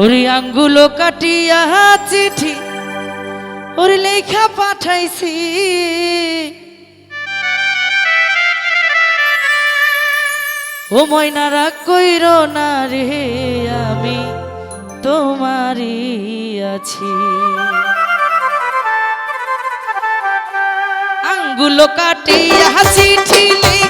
ওরে আঙ্গুলো কাটিয়া চিঠি ওরে লেখা পাঠাইছি। ও ময়নারা কইর না রে, আমি তোমারই আছি। আঙ্গুলো কাটিয়া চিঠি লেখা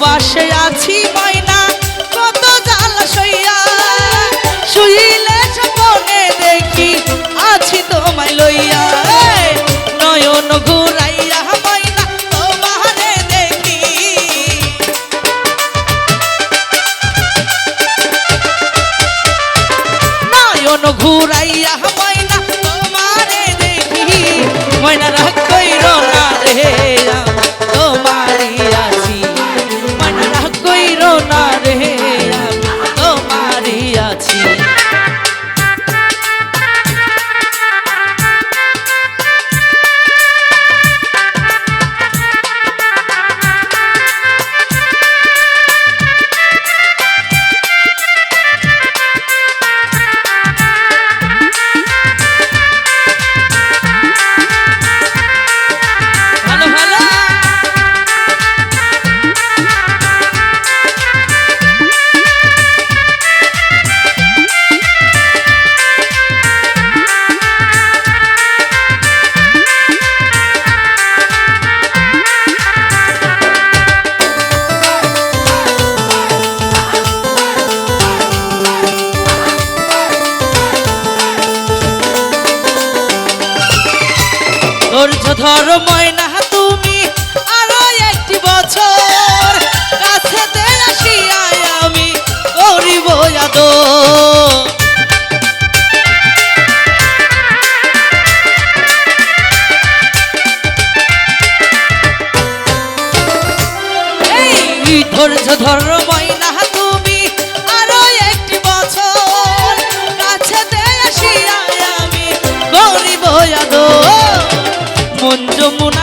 দুর্পবাসে আছি ময়না কত জ্বালা সইয়া শুইলে স্বপনে দেখি, আছি তোমায় লইয়া। নয়ন ঘুরাইয়া ময়না তোমারে দেখি। নয়ন ঘুরাইয়া ধর ময়না তুমি আরও একটি বছর কাছেতে আসিয়ায় আমি করিব আদর। ধৈর্য ধর ময়না Yo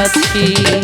আছি।